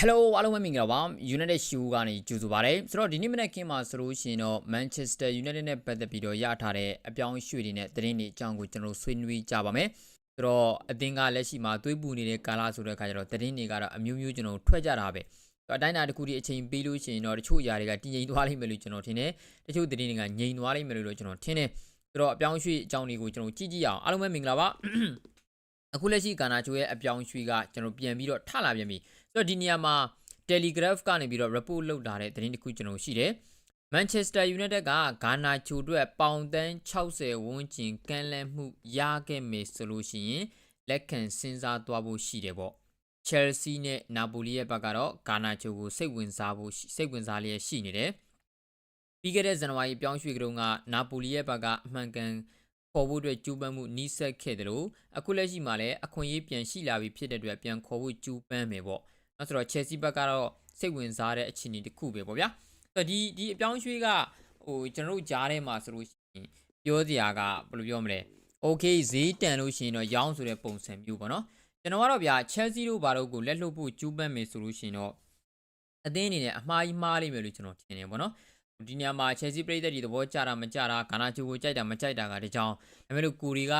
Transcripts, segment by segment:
Hello အားလုံးပဲမင်္ဂလာပါ United Show ကနေကြိုဆိုပါရစေဆိုတော့ဒီနေ့မနေ့ကင်းမှာဆိုလို့ရှိရင်တော့ Manchester United နဲ့ပတ်သက်ပြီးတော့ရထားတဲ့အပြောင်းအရွှေ့တွေနဲ့သတင်းတွေအကြောင်းကိုကျွန်တော်တို့ဆွေးနွေးကြပါမယ်ဆိုတော့အသင်းကလက်ရှိမှာသွေးပူနေတဲ့ကာလဆိုတဲ့အခါကျတော့သတင်းတွေကတော့အမျိုးမျိုးကျွန်တော်တို့ထွက်ကြတာပဲဆိုတော့အတိုင်းအတာတစ်ခုဒီအချိန်ပေးလို့ရှိရင်တော့တချို့ຢာတွေကတည်ငြိမ်သွားလိမ့်မယ်လို့ကျွန်တော်ထင်တယ်တချို့သတင်းတွေကငြိမ်သွားလိမ့်မယ်လို့ကျွန်တော်ထင်တယ်ဆိုတော့အပြောင်းအရွှေ့အကြောင်းတွေကိုကျွန်တော်ကြည့်ကြည့်အောင်အားလုံးပဲမင်္ဂလာပါအခုလက်ရှိကာနာချိုရဲ့အပြောင်းအရွှေ့ကကျွန်တော်ပြန်ပြီးတော့ထလာပြန်ပြီ ဆိုတော့ဒီနေရာမှာ Telegraph ကနေပြီးတော့ report လုပ်လာတဲ့သတင်းတစ်ခုကျွန်တော်ရှိတယ် Manchester United ကဂါနာချိုအတွက်ပေါင်တန်း60ဝန်းကျင်ကမ်းလှမ်းမှုရခဲ့မယ်ဆိုလို့ရှိရင်လက်ခံစဉ်းစားသွားဖို့ရှိတယ်ပေါ့ Chelsea နဲ့ Napoli ရဲ့ဘက်ကတော့ဂါနာချိုကိုစိတ်ဝင်စားဖို့ရှိစိတ်ဝင်စားလျက်ရှိနေတယ်ပြီးခဲ့တဲ့ဇန်နဝါရီပြောင်းရွှေ့ကြုံကနာပိုလီရဲ့ဘက်ကအမှန်ကန်ခေါ်ဖို့အတွက်ကြိုးပမ်းမှုနီးစပ်ခဲ့တယ်လို့အခုလက်ရှိမှာလည်းအခွင့်အရေးပြန်ရှိလာပြီဖြစ်တဲ့အတွက်ပြန်ခေါ်ဖို့ကြိုးပမ်းမယ်ပေါ့ နောက်ဆိုတော့ Chelsea ဘက်ကတော့စိတ်ဝင်စားတဲ့အခြေအနေတစ်ခုပဲပေါ့ဗျာဆိုတော့ဒီဒီအပြောင်းအရွှေ့ကဟိုကျွန်တော်တို့ကြားထဲမှာဆိုလို့ရှိရင်ပြောစရာကဘယ်လိုပြောမလဲ Okay ဈေးတန်လို့ရှိရင်တော့ရောင်းဆိုတဲ့ပုံစံမျိုးပေါ့နော်ကျွန်တော်ကတော့ဗျာ Chelsea တို့ဘာလို့ကိုလက်လွတ်ဖို့ကြိုးပမ်းမယ်ဆိုလို့ရှိရင်တော့အသင်းအနေနဲ့အမှားကြီးမှားလိမ့်မယ်လို့ကျွန်တော်ထင်တယ်ပေါ့နော်ဒီနေရာမှာ Chelsea ပြည်သက်တွေသဘောကျတာမကျတာဂါနာချိုကိုကြိုက်တာမကြိုက်တာကတကြောင်ဒါပေမဲ့လို့ကိုရီက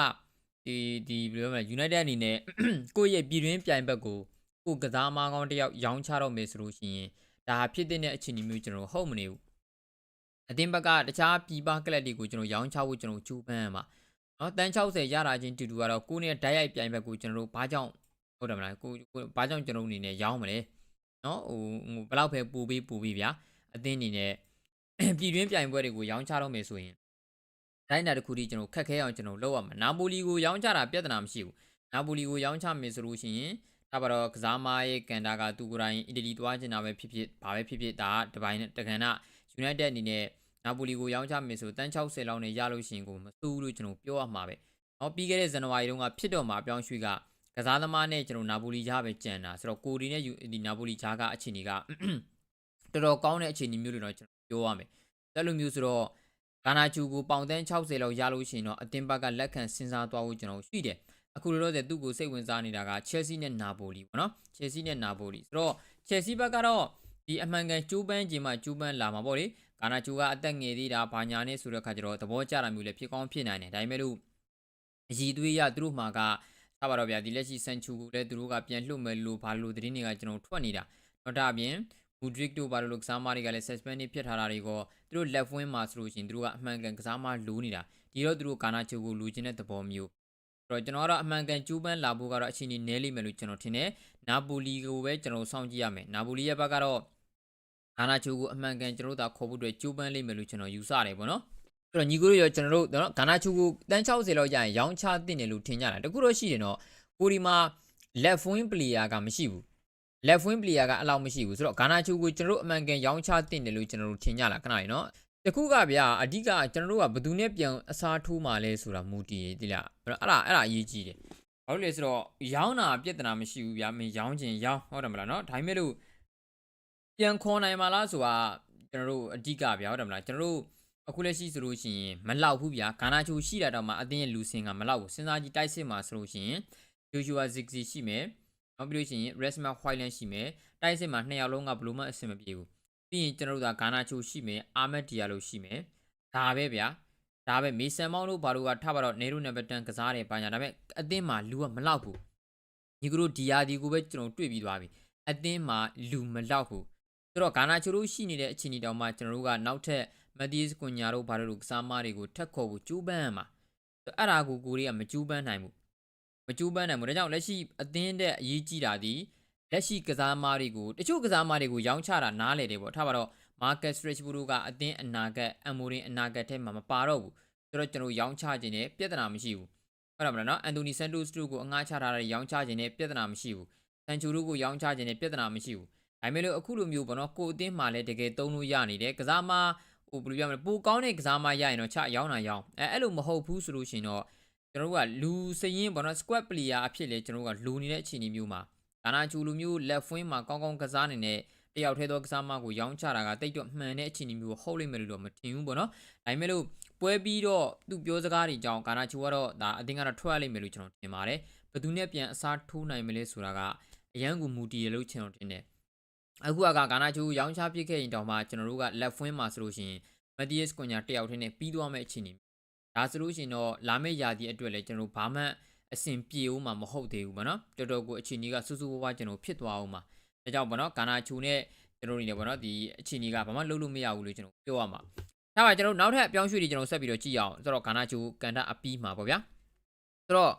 ဒီဒီဘယ်လိုပြောမလဲ United အနေနဲ့ကိုယ့်ရဲ့ပြည်တွင်းပြိုင်ဘက်ကို ကိုကစားမားကောင်းတစ်ယောက်ရောင်းချတော့မယ်ဆိုလို့ရှိရင်ဒါဖြစ်တဲ့အခြေအနေမျိုးကျွန်တော်ဟုတ်မနေဘူးအတင်းဘက်ကတခြားပြည်ပကလပ်တွေကိုကျွန်တော်ရောင်းချဖို့ကျွန်တော်ကြိုးပမ်းရမှာနော်တန်း60ရတာချင်းတူတူကတော့ကိုနဲ့ဓာတ်ရိုက်ပြိုင်ဘက်ကိုကျွန်တော်တို့ဘာကြောင့်ဟုတ်တယ်မလားကိုဘာကြောင့်ကျွန်တော်အနေနဲ့ရောင်းမလဲနော်ဟိုဘယ်လောက်ပဲပူပြီးပူပြီးဗျာအတင်းအနေနဲ့ပြည်တွင်းပြိုင်ပွဲတွေကိုရောင်းချတော့မယ်ဆိုရင်တိုင်းတာတစ်ခုတည်းကျွန်တော်ခက်ခဲအောင်ကျွန်တော်လုပ်ရမှာနာပိုလီကိုရောင်းချတာပြဿနာမရှိဘူးနာပိုလီကိုရောင်းချမယ်ဆိုလို့ရှိရင် ဒါပါတော့ကစားမရဲ့ကန်တာကသူကိုယ်တိုင်အီတလီသွားချင်တာပဲဖြစ်ဖြစ်ဘာပဲဖြစ်ဖြစ်ဒါကတပိုင်းနဲ့တကန်နာ United အနေနဲ့နာပိုလီကိုရောင်းချမယ်ဆိုတန်း60လောက်နဲ့ရလို့ရှိရင်ကိုမစိုးဘူးလို့ကျွန်တော်ပြောရမှာပဲ။နော်ပြီးခဲ့တဲ့ဇန်နဝါရီတုန်းကဖြစ်တော့မှာအပြောင်းရွှေ့ကကစားသမားနဲ့ကျွန်တော်နာပိုလီကြားပဲကြံတာဆိုတော့ကိုဒီနဲ့ဒီနာပိုလီကြားကအခြေအနေကတော်တော်ကောင်းတဲ့အခြေအနေမျိုးလို့တော့ကျွန်တော်ပြောရမယ်။အဲ့လိုမျိုးဆိုတော့ဂါနာချူကိုပေါင်တန်း60လောက်ရလို့ရှိရင်တော့အတင်းဘက်ကလက်ခံစဉ်းစားသွားဖို့ကျွန်တော်ရှိတယ်။ အခုလောလောဆယ်သူ့ကိုစိတ်ဝင်စားနေတာက Chelsea နဲ့ Napoli ပေါ့နော်။ Chelsea နဲ့ Napoli ဆိုတော့ Chelsea ဘက်ကတော့ဒီအမှန်ကန်ကျိုးပန်းခြင်းမှကျိုးပန်းလာမှာပေါ့လေ။ဂါနာချူကအသက်ငယ်သေးတာဘာညာနဲ့ဆိုတဲ့ခါကျတော့သဘောကျတာမျိုးလည်းဖြစ်ကောင်းဖြစ်နိုင်တယ်။ဒါပေမဲ့လို့အည်သွေးရသူတို့မှာကထားပါတော့ဗျာဒီလက်ရှိဆန်ချူကိုလည်းသူတို့ကပြန်လှုပ်မယ်လို့ဘာလို့သတင်းတွေကကျွန်တော်ထွက်နေတာ။တော့ဒါအပြင်ဘူဒရစ်တို့ဘာလို့ကစားမတွေကလည်း suspend ဖြစ်ထားတာတွေကိုသူတို့ left wing မှာဆိုလို့ရှိရင်သူတို့ကအမှန်ကန်ကစားမလိုးနေတာဒီတော့သူတို့ကာနာချိုကိုလူချင်းတဲ့သဘောမျိုးအဲ့ တော့ကျွန်တော်ကတော့အမှန်ကန်ကျူးပန်းလာဖို့ကတော့အချိန်ကြီးနည်းလိမ့်မယ်လို့ကျွန်တော်ထင်တယ်နာပိုလီကိုပဲကျွန်တော်စောင့်ကြည့်ရမယ်နာပိုလီရဲ့ဘက်ကတော့ကာနာချိုကိုအမှန်ကန်ကျွန်တော်တို့သာခေါ်ဖို့အတွက်ကျူးပန်းလိမ့်မယ်လို့ကျွန်တော်ယူဆတယ်ပေါ့နော်အဲ့တော့ညီကိုတို့ရောကျွန်တော်တို့နော်ဂါနာချူကိုတန်း60လောက်ရရင်ရောင်းချတင်တယ်လို့ထင်ကြတာတကူတော့ရှိတယ်နော်ကိုဒီမှာ left wing player ကမရှိဘူး left wing player ကအလောက်မရှိဘူးဆိုတော့ဂါနာချူကိုကျွန်တော်တို့အမှန်ကန်ရောင်းချတင်တယ်လို့ကျွန်တော်တို့ထင်ကြလားခဏလေးနော် တခုကဗျာအဓိကကျွန်တော်တို့ကဘယ်သူနဲ့ပြန်အစားထိုးမှလဲဆိုတာမူတည်တိလားအဲ့ဒါအဲ့ဒါအရေးကြီးတယ်ဘာလို့လဲဆိုတော့ရောင်းတာပြဿနာမရှိဘူးဗျာမင်းရောင်းချင်ရောင်းဟုတ်တယ်မလားနော်ဒါပေမဲ့လို့ပြန်ခေါ်နိုင်မှာလားဆိုတာကျွန်တော်တို့အဓိကဗျာဟုတ်တယ်မလားကျွန်တော်တို့အခုလက်ရှိဆိုလို့ရှိရင်မလောက်ဘူးဗျာဂါနာချူရှိတာတော့မှအတင်းရဲ့လူစင်ကမလောက်ဘူးစဉ်းစားကြည့်တိုက်စစ်မှာဆိုလို့ရှိရင် Joshua Ziggy ရှိမယ်နောက်ပြီးလို့ရှိရင် Resma Whiteland ရှိမယ်တိုက်စစ်မှာနှစ်ယောက်လုံးကဘလို့မှအဆင်မပြေဘူး ပြီးရင်ကျွန်တော်တို့ကဂါနာချိုရှိမယ်အာမက်ဒီယာလို့ရှိမယ်ဒါပဲဗျာဒါပဲမေဆန်မောင်းတို့ဘာလို့ကထပ်ပါတော့နေရုနံပါတ်10ကစားတယ်ပါညာဒါပေမဲ့အသင်းမှာလူကမလောက်ဘူးညီကတို့ဒီယာဒီကိုပဲကျွန်တော်တွေ့ပြီးသွားပြီအသင်းမှာလူမလောက်ဘူးဆိုတော့ဂါနာချိုတို့ရှိနေတဲ့အခြေအနေတောင်မှကျွန်တော်တို့ကနောက်ထပ်မက်ဒီစ်ကွန်ညာတို့ဘာလို့ကစားမတွေကိုထက်ခေါ်ဖို့ကြိုးပမ်းရမှာအဲ့ဒါကိုကိုတွေကမကြိုးပမ်းနိုင်ဘူးမကြိုးပမ်းနိုင်ဘူးဒါကြောင့်လက်ရှိအသင်းတဲ့အရေးကြီးတာဒီ လက်ရှိကစားမားတွေကိုတချို့ကစားမားတွေကိုရောင်းချတာနားလေတယ်ပေါ့ထားပါတော့ Marcus Rashford တို့ကအသင်းအနာဂတ်အမိုရင်အနာဂတ်ထဲမှာမပါတော့ဘူးဆိုတော့ကျွန်တော်ရောင်းချခြင်းနဲ့ပြဿနာမရှိဘူးဟုတ်တယ်မလားနော်အန်တိုနီဆန်တိုစ်တို့ကိုအငှားချထားတဲ့ရောင်းချခြင်းနဲ့ပြဿနာမရှိဘူးဆန်ချူတို့ကိုရောင်းချခြင်းနဲ့ပြဿနာမရှိဘူးဒါပေမဲ့လို့အခုလိုမျိုးပေါ့နော်ကိုအသင်းမှာလည်းတကယ်သုံးလို့ရနေတယ်ကစားမားဟိုဘယ်လိုပြောမလဲပိုကောင်းတဲ့ကစားမားရရင်တော့ချရောင်းတာရောင်းအဲအဲ့လိုမဟုတ်ဘူးဆိုလို့ရှိရင်တော့ကျွန်တော်တို့ကလူစရင်ပေါ့နော် squad player အဖြစ်လေကျွန်တော်တို့ကလူနေတဲ့အခြေအနေမျိုးမှာ ဒါနာချူလူမျိုး left wing မှာကောင်းကောင်းကစားနေတဲ့တယောက်ထဲသောကစားမကိုရောင်းချတာကတိတ်တော့မှန်တဲ့အခြေအနေမျိုးဟုတ်လိမ့်မယ်လို့တော့မထင်ဘူးပေါ့နော်ဒါပေမဲ့လို့ပွဲပြီးတော့သူပြောစကားတွေကြောင့်ကာနာချူကတော့ဒါအတင်းကတော့ထွက်ရလိမ့်မယ်လို့ကျွန်တော်ထင်ပါတယ်ဘယ်သူနဲ့ပြန်အစားထိုးနိုင်မလဲဆိုတာကအရန်ကူမူတည်ရလို့ကျွန်တော်ထင်တယ်အခုကဂါနာချူရောင်းချပစ်ခဲ့ရင်တောင်မှကျွန်တော်တို့ကလက်ဖွင်းမှာဆိုလို့ရှိရင်မက်တီးယက်စ်ကွန်ညာတယောက်ထင်းနဲ့ပြီးသွားမယ့်အခြေအနေဒါဆိုလို့ရှိရင်တော့လာမယ့်ရာသီအတွက်လည်းကျွန်တော်တို့ဘာမှ အဆင်ပြေဦးမှာမဟုတ်သေးဘူးဗောနော်တော်တော်ကိုအခြေအနေကစူးစူးဝါးဝါးကျွန်တော်ဖြစ်သွားအောင်မှာဒါကြောင့်ဗောနော်ဂါနာချူနဲ့ကျွန်တော်တို့နေတယ်ဗောနော်ဒီအခြေအနေကဘာမှလုပ်လို့မရဘူးလို့ကျွန်တော်ပြောရမှာဒါပါကျွန်တော်တို့နောက်ထပ်အပြောင်းရွှေ့တွေကျွန်တော်ဆက်ပြီးတော့ကြည့်ရအောင်ဆိုတော့ဂါနာချူကန်တာအပီးမှာပေါ့ဗျာဆိုတော့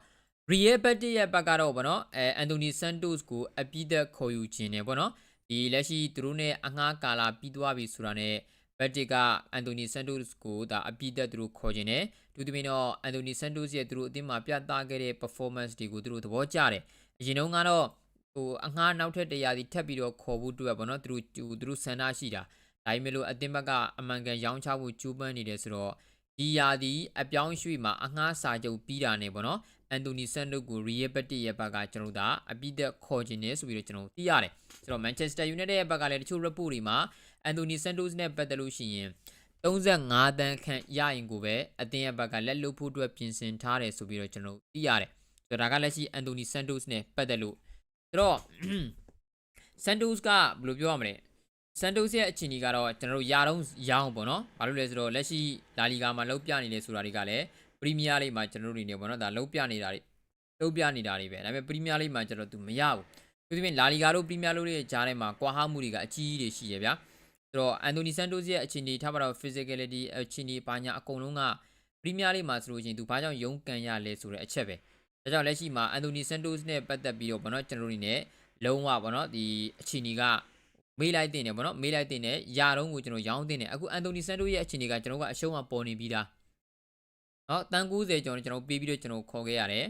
Real Betis ရဲ့ဘက်ကတော့ဗောနော်အဲအန်တိုနီဆန်တိုစ်ကိုအပြီးသက်ခေါ်ယူခြင်းနေဗောနော်ဒီလက်ရှိသူတို့နဲ့အငှားကာလာပြီးသွားပြီဆိုတာနဲ့ဘက်တစ်ကအန်တိုနီဆန်တိုစ်ကိုဒါအပြီးသက်သူတို့ခေါ်ခြင်းနေ သူသမီးတော့အန်တိုနီဆန်တိုစ်ရဲ့သူတို့အသင်းမှာပြသခဲ့တဲ့ performance တွေကိုသူတို့သဘောကျတယ်အရင်တုန်းကတော့ဟိုအငှားနောက်ထပ်တရားစီထပ်ပြီးတော့ခေါ်ဖို့တွေ့ဗောနော်သူတို့သူတို့ဆန္ဒရှိတာဒါပေမဲ့လို့အသင်းဘက်ကအမှန်ကန်ရောင်းချဖို့ကြိုးပမ်းနေတယ်ဆိုတော့ဒီယာဒီအပြောင်းရွှေ့မှာအငှားစာချုပ်ပြီးတာနေဗောနော်အန်တိုနီဆန်တိုကိုရီယယ်ဘက်တစ်ရဲ့ဘက်ကကျွန်တော်တို့ဒါအပိသက်ခေါ်ခြင်းနေဆိုပြီးတော့ကျွန်တော်သိရတယ်ဆိုတော့ Manchester United ရဲ့ဘက်ကလည်းတချို့ report တွေမှာအန်တိုနီဆန်တိုစ်နဲ့ပတ်သက်လို့ရှိရင် 35တန်းခန့်ရရင်ကိုပဲအသင်းရဲ့ဘက်ကလက်လွတ်ဖို့အတွက်ပြင်ဆင်ထားတယ်ဆိုပြီးတော့ကျွန်တော်သိရတယ်ဆိုတော့ဒါကလက်ရှိအန်တိုနီဆန်တိုစ်နဲ့ပတ်သက်လို့ဆိုတော့ဆန်တိုစ်ကဘယ်လိုပြောရမလဲဆန်တိုစ်ရဲ့အခြေအနေကတော့ကျွန်တော်တို့ယာတော့ရောင်းပေါ့နော်ဘာလို့လဲဆိုတော့လက်ရှိလာလီဂါမှာလောက်ပြနေတယ်ဆိုတာတွေကလည်းပရီးမီးယားလိမှာကျွန်တော်တို့နေနေပေါ့နော်ဒါလောက်ပြနေတာတွေလောက်ပြနေတာတွေပဲဒါပေမဲ့ပရီးမီးယားလိမှာကျွန်တော်သူမရဘူးသူပြင်လာလီဂါတို့ပရီးမီးယားတို့ရဲ့ဂျားထဲမှာကွာဟမှုတွေကအကြီးကြီးတွေရှိရဗျာ ဆိုတော့အန်တိုနီဆန်တိုးစ်ရဲ့အခြေအနေထားပါတော့ physicality အခြေအနေဘာညာအကုန်လုံးကပရီးမီးယားလိမှာဆိုလို့ချင်းသူဘာကြောင့်ရုန်းကန်ရလဲဆိုတဲ့အချက်ပဲဒါကြောင့်လက်ရှိမှာအန်တိုနီဆန်တိုးစ်နဲ့ပတ်သက်ပြီးတော့ဗောနော်ကျွန်တော်တို့နေလုံးဝဗောနော်ဒီအခြေအနေကမေးလိုက်တင်တယ်ဗောနော်မေးလိုက်တင်တယ်ယာတုံးကိုကျွန်တော်ရောင်းတင်တယ်အခုအန်တိုနီဆန်တိုးရဲ့အခြေအနေကကျွန်တော်ကအရှုံးမပေါ်နေပြီးသားနော်တန်90ကျော်ကျွန်တော်ပေးပြီးတော့ကျွန်တော်ခေါ်ခဲ့ရတယ်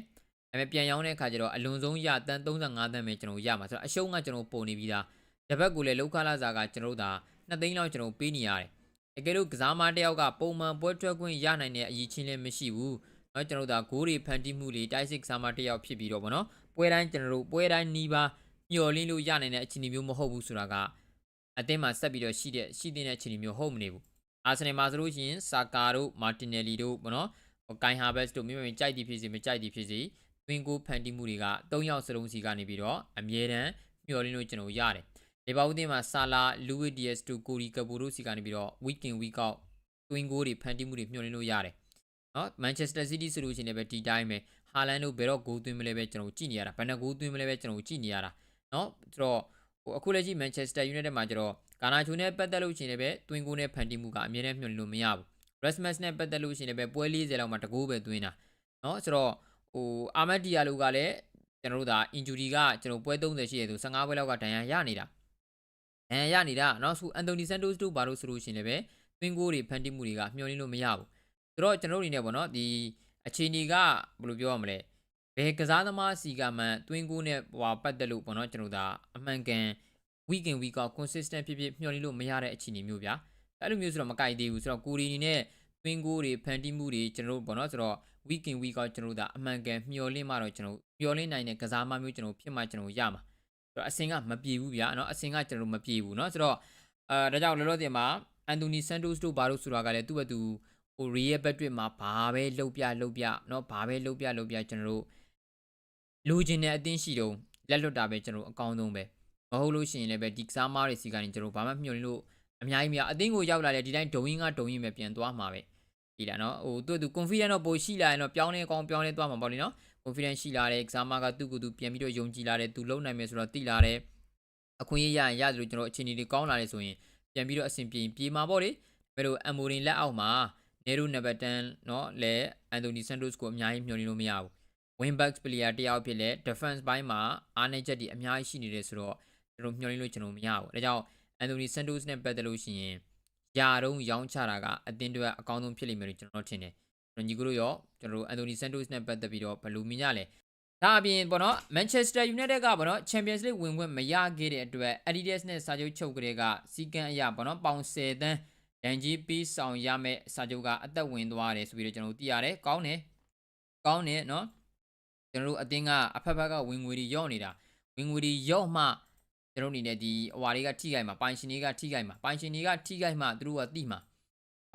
ဒါပေမဲ့ပြန်ရောင်းတဲ့အခါကျတော့အလွန်ဆုံးရတန်35တန်ပဲကျွန်တော်ရမှာဆိုတော့အရှုံးကကျွန်တော်ပုံနေပြီးသားတစ်ဘက်ကိုလည်းလောက်ခလာစာကကျွန်တော်တို့ဒါ 2သိန်းလောက်ကျွန်တော်ပေးနေရတယ်တကယ်လို့ကစားမတယောက်ကပုံမှန်ပွဲထွက်ခွင့်ရနိုင်တဲ့အရေးချင်းလည်းမရှိဘူးเนาะကျွန်တော်တို့ဒါဂိုးတွေဖန်တီးမှုတွေတိုက်စစ်ကစားမတယောက်ဖြစ်ပြီးတော့ဗောနော်ပွဲတိုင်းကျွန်တော်တို့ပွဲတိုင်းနီးပါးမျော်လင့်လို့ရနိုင်တဲ့အခြေအနေမျိုးမဟုတ်ဘူးဆိုတာကအသင်းမှာဆက်ပြီးတော့ရှိတဲ့ရှိတဲ့အခြေအနေမျိုးဟုတ်မနေဘူးအာဆင်နယ်မှာဆိုလို့ရှိရင်ဆာကာတို့မာတင်နယ်လီတို့ဘောနော်ကိုင်ဟာဘက်စ်တို့မြို့မြို့ကြိုက်သည်ဖြစ်စီမကြိုက်သည်ဖြစ်စီတွင်ကိုဖန်တီးမှုတွေက၃ယောက်စလုံးစီကနေပြီးတော့အမြဲတမ်းမျှော်လင့်လို့ကျွန်တော်ရတယ် လေပါဦးတင်မှာဆာလာလူဝစ်ဒီယက်စ်တူကိုရီကပိုတို့စီကနေပြီးတော့ week in week out twin goal တွေဖန်တီးမှုတွေမျှော်လင့်လို့ရတယ်နော် Manchester City ဆိုလို့ရှိရင်လည်းပဲဒီတိုင်းပဲဟာလန်တို့ဘယ်တော့ goal သွင်းမလဲပဲကျွန်တော်ကြည့်နေရတာဘယ်နှ goal သွင်းမလဲပဲကျွန်တော်ကြည့်နေရတာနော်ဆိုတော့ဟိုအခုလက်ရှိ Manchester United မှာကျတော့ကာနာချိုနဲ့ပတ်သက်လို့ရှိရင်လည်းပဲ twin goal နဲ့ဖန်တီးမှုကအမြဲတမ်းမျှော်လင့်လို့မရဘူး Rasmus နဲ့ပတ်သက်လို့ရှိရင်လည်းပဲပွဲ40လောက်မှာတကူပဲသွင်းတာနော်ဆိုတော့ဟိုအာမတ်ဒီယာလိုကလည်းကျွန်တော်တို့ဒါ injury ကကျွန်တော်ပွဲ30ရှိရဆို15ပွဲလောက်ကဒဏ်ရာရနေတာ ဒဏ်ရနေတာနော်ဆိုအန်တိုနီဆန်တိုးစ်တို့ဘာလို့ဆိုလို့ရှိရင်လည်းပဲသွင်းကိုတွေဖန်တီးမှုတွေကမျှော်လင့်လို့မရဘူးဆိုတော့ကျွန်တော်တို့အနေနဲ့ပေါ့နော်ဒီအခြေအနေကဘယ်လိုပြောရမလဲဘယ်ကစားသမားစီကမှန်သွင်းကိုနဲ့ဟွာပတ်သက်လို့ပေါ့နော်ကျွန်တော်ဒါအမှန်ကန် week in week out consistent ဖြစ်ဖြစ်မျှော်လင့်လို့မရတဲ့အခြေအနေမျိုးဗျာအဲ့လိုမျိုးဆိုတော့မကြိုက်သေးဘူးဆိုတော့ကိုရီအနေနဲ့သွင်းကိုတွေဖန်တီးမှုတွေကျွန်တော်တို့ပေါ့နော်ဆိုတော့ week in week out ကျွန်တော်တို့ဒါအမှန်ကန်မျှော်လင့်မှတော့ကျွန်တော်မျှော်လင့်နိုင်တဲ့ကစားမမျိုးကျွန်တော်ဖြစ်မှကျွန်တော်ရမှာ ဆိုတော့အစင်ကမပြေဘူးဗျာနော်အစင်ကကျွန်တော်မပြေဘူးเนาะဆိုတော့အဲဒါကြောင့်လောလောဆယ်မှာအန်တိုနီဆန်တိုစ်တို့ဘာလို့ဆိုတာကလည်းသူ့ဘက်သူဟိုရီရဲ့ဘက်တွစ်မှာဘာပဲလှုပ်ပြလှုပ်ပြเนาะဘာပဲလှုပ်ပြလှုပ်ပြကျွန်တော်တို့လူချင်းတဲ့အတင်းရှိတော့လက်လွတ်တာပဲကျွန်တော်အကောင်းဆုံးပဲမဟုတ်လို့ရှိရင်လည်းပဲဒီကစားမားတွေစီကနေကျွန်တော်ဘာမှမျှော်လင့်လို့အများကြီးမရအတင်းကိုရောက်လာတဲ့ဒီတိုင်းဒုံရင်ကဒုံရင်ပဲပြန်သွားမှာပဲဒီလားနော်ဟိုသူ့သူ confidence တော့ပိုရှိလာရင်တော့ပြောင်းလဲကောင်းပြောင်းလဲသွားမှာပေါ့လေနော် confidence ရှိလာတယ်ကစားမားကသူ့ကိုယ်သူပြန်ပြီးတော့ယုံကြည်လာတယ်သူလုံနိုင်မယ်ဆိုတော့တိလာတယ်အခွင့်အရေးရရင်ရတယ်လို့ကျွန်တော်အခြေအနေတွေကောင်းလာတယ်ဆိုရင်ပြန်ပြီးတော့အဆင်ပြေပြေမှာပေါ့လေဘယ်လိုအမိုရင်လက်အောက်မှာနေရိုနံပါတ်10เนาะလဲအန်တိုနီဆန်တိုစ်ကိုအများကြီးမျှော်လင့်လို့မရဘူး wing back player တယောက်ဖြစ်လဲ defense ဘိုင်းမှာအားနည်းချက်တွေအများကြီးရှိနေတယ်ဆိုတော့ကျွန်တော်မျှော်လင့်လို့ကျွန်တော်မရဘူးဒါကြောင့်အန်တိုနီဆန်တိုစ်နဲ့ပတ်သက်လို့ရှိရင်ယာတုံးရောင်းချတာကအတင်းတွေအကောင်းဆုံးဖြစ်လိမ့်မယ်လို့ကျွန်တော်ထင်တယ်ကျွန်တော် ညီကတို့ရောကျွန်တော်တို့အန်တိုနီဆန်တိုစ်နဲ့ပတ်သက်ပြီးတော့ဘယ်လိုမြင်ကြလဲဒါအပြင်ပေါ့နော် Manchester United ကပေါ့နော် Champions League ဝင်ခွင့်မရခဲ့တဲ့အတွက် Adidas နဲ့စာချုပ်ချုပ်ကြတဲ့ကစီကံအရာပေါ့နော်ပေါင်10တန်းဒန်ကြီးပြီးဆောင်ရမယ့်စာချုပ်ကအသက်ဝင်သွားတယ်ဆိုပြီးတော့ကျွန်တော်တို့သိရတယ်ကောင်းတယ်ကောင်းတယ်နော်ကျွန်တော်တို့အတင်းကအဖက်ဖက်ကဝင်ငွေတွေရော့နေတာဝင်ငွေတွေရော့မှကျွန်တော်အနေနဲ့ဒီအဝါတွေကထိခိုက်မှာပိုင်ရှင်တွေကထိခိုက်မှာပိုင်ရှင်တွေကထိခိုက်မှသူတို့ကသိမှာ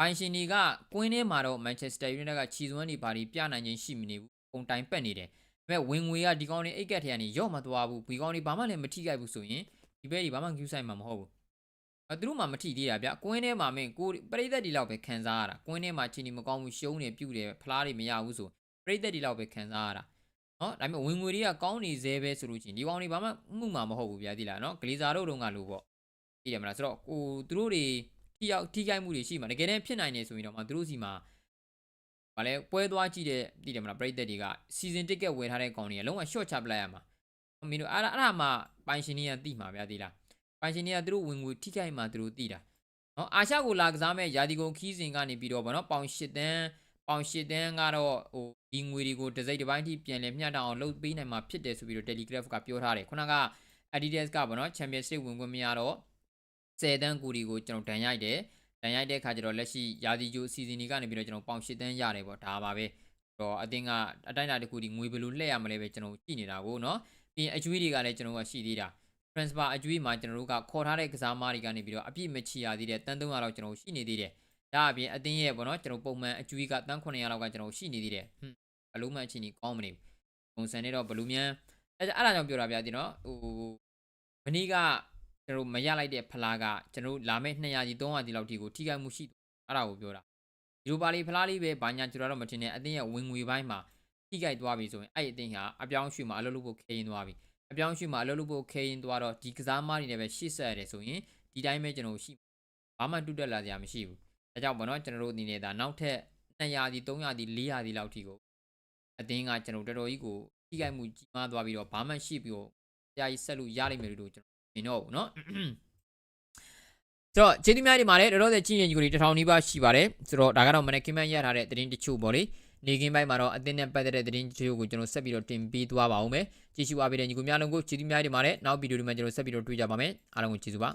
ပိုင်ရှင်တွေကကွင်းထဲမှာတော့ Manchester United ကခြီစွမ်းတွေဘာတွေပြနိုင်ခြင်းရှိမနေဘူးပုံတိုင်ပက်နေတယ်ဒါပေမဲ့ဝင်ငွေကဒီကောင်းလေးအိတ်ကက်ထဲကနေရော့မသွားဘူးဒီကောင်းလေးဘာမှလည်းမထိခိုက်ဘူးဆိုရင်ဒီဘဲဒီဘာမှ queue site မှာမဟုတ်ဘူးအဲသူတို့မှမထိသေးတာဗျကွင်းထဲမှာမင်းကိုပရိသတ်ဒီလောက်ပဲခံစားရတာကွင်းထဲမှာချင်းဒီမကောင်းဘူးရှုံးနေပြုတ်တယ်ဖလားတွေမရဘူးဆိုပရိသတ်ဒီလောက်ပဲခံစားရတာနော်ဒါပေမဲ့ဝင်ငွေတွေကကောင်းနေသေးပဲဆိုလို့ချင်းဒီကောင်တွေဘာမှမှုမှာမဟုတ်ဘူးဗျာသိလားနော်ဂလီဇာတို့တုန်းကလို့ပေါ့သိရမလားဆိုတော့ကိုသူတို့တွေ ထိရောက်ထိခိုက်မှုတွေရှိမှာတကယ်တမ်းဖြစ်နိုင်နေဆိုရင်တော့မှသူတို့စီမှာဘာလဲပွဲသွားကြည့်တဲ့သိတယ်မလားပရိသတ်တွေကစီဇန်တစ်ကက်ဝယ်ထားတဲ့ကောင်တွေကလုံးဝ short ချပလိုက်ရမှာမင်းတို့အဲ့ဒါအဲ့ဒါမှပိုင်ရှင်တွေကသိမှာဗျာသိလားပိုင်ရှင်တွေကသူတို့ဝင်ငွေထိခိုက်မှသူတို့သိတာနော်အာရှကိုလာကစားမဲ့ယာဒီကုန်ခီးစဉ်ကနေပြီးတော့ဗောနော်ပေါင်၈တန်းပေါင်၈တန်းကတော့ဟိုဒီငွေတွေကိုတစ်စိတ်တစ်ပိုင်းထိပြန်လဲမျှတအောင်လုပ်ပေးနိုင်မှာဖြစ်တယ်ဆိုပြီးတော့ Telegraph ကပြောထားတယ်ခုနက Adidas ကဗောနော် Championship ဝင်ခွင့်မရတော့ 10တန်းကူဒီကိုကျွန်တော်ဒဏ်ရိုက်တယ်ဒဏ်ရိုက်တဲ့အခါကျတော့လက်ရှိယာဒီဂျိုစီဇန်ဒီကနေပြီးတော့ကျွန်တော်ပေါင်၈တန်းရတယ်ဗောဒါပါပဲတော့အတင်းကအတိုင်းအတာတစ်ခုဒီငွေဘယ်လိုလှည့်ရမလဲပဲကျွန်တော်ကြည့်နေတာကိုနော်ပြီးရင်အကျွေးတွေကလည်းကျွန်တော်ကရှိသေးတာ transfer အကျွေးမှာကျွန်တော်တို့ကခေါ်ထားတဲ့ကစားမားတွေကနေပြီးတော့အပြည့်မချီရသေးတဲ့တန်း300လောက်ကျွန်တော်ရှိနေသေးတယ်။ဒါအပြင်အတင်းရဲ့ပေါ့နော်ကျွန်တော်ပုံမှန်အကျွေးကတန်း900လောက်ကကျွန်တော်ရှိနေသေးတယ်။ဟွန်းအလုံးမအချင်းကြီးကောင်းမနေဘူး။ပုံစံနဲ့တော့ဘလူးမြန်အဲအဲ့ဒါကြောင့်ပြောတာဗျာဒီနော်ဟိုမနေ့က ကျွန်တော်မရလိုက်တဲ့ဖလားကကျွန်တော်လာမဲ့200ကြီး300ကြီးလောက်ထိကိုထိခိုက်မှုရှိအဲ့ဒါကိုပြောတာဒီလိုပါလီဖလားလေးပဲဘာညာကျွန်တော်တော့မထင်နဲ့အတင်းရဲ့ဝင်ငွေပိုင်းမှာထိကြိုက်သွားပြီဆိုရင်အဲ့ဒီအသင်းဟာအပြောင်းရွှေ့မှာအလုပ်လုပ်ဖို့ခဲရင်သွားပြီအပြောင်းရွှေ့မှာအလုပ်လုပ်ဖို့ခဲရင်သွားတော့ဒီကစားမတွေနဲ့ပဲရှေ့ဆက်ရတယ်ဆိုရင်ဒီတိုင်းပဲကျွန်တော်ရှိဘာမှတူတက်လာစရာမရှိဘူးဒါကြောင့်ဘောနော်ကျွန်တော်တို့အနေနဲ့ဒါနောက်ထပ်200ဒီ300ဒီ400ဒီလောက်ထိကိုအသင်းကကျွန်တော်တော်တော်ကြီးကိုထိကြိုက်မှုကြီးမားသွားပြီးတော့ဘာမှရှိပြီးတော့ကြာကြီးဆက်လို့ရလိမ့်မယ်လို့ကျွန်တော် မြင်တော့ဘူးเนาะဆိုတော့ကျေးဇူးများတင်ပါတယ်တော်တော်ဆက်ချင်းရင်ကြီးကိုတစ်ထောင်နီးပါးရှိပါတယ်ဆိုတော့ဒါကတော့မနေ့ကမှရထားတဲ့သတင်းတချို့ပေါ့လေနေကင်းပိုင်းမှာတော့အသင်းနဲ့ပတ်သက်တဲ့သတင်းတချို့ကိုကျွန်တော်ဆက်ပြီးတော့တင်ပေးသွားပါဦးမယ်ကြည့်ရှုအားပေးတဲ့ညီကိုများလုံးကိုကျေးဇူးများတင်ပါတယ်နောက်ဗီဒီယိုဒီမှာကျွန်တော်ဆက်ပြီးတော့တွေ့ကြပါမယ်အားလုံးကိုကျေးဇူးပါ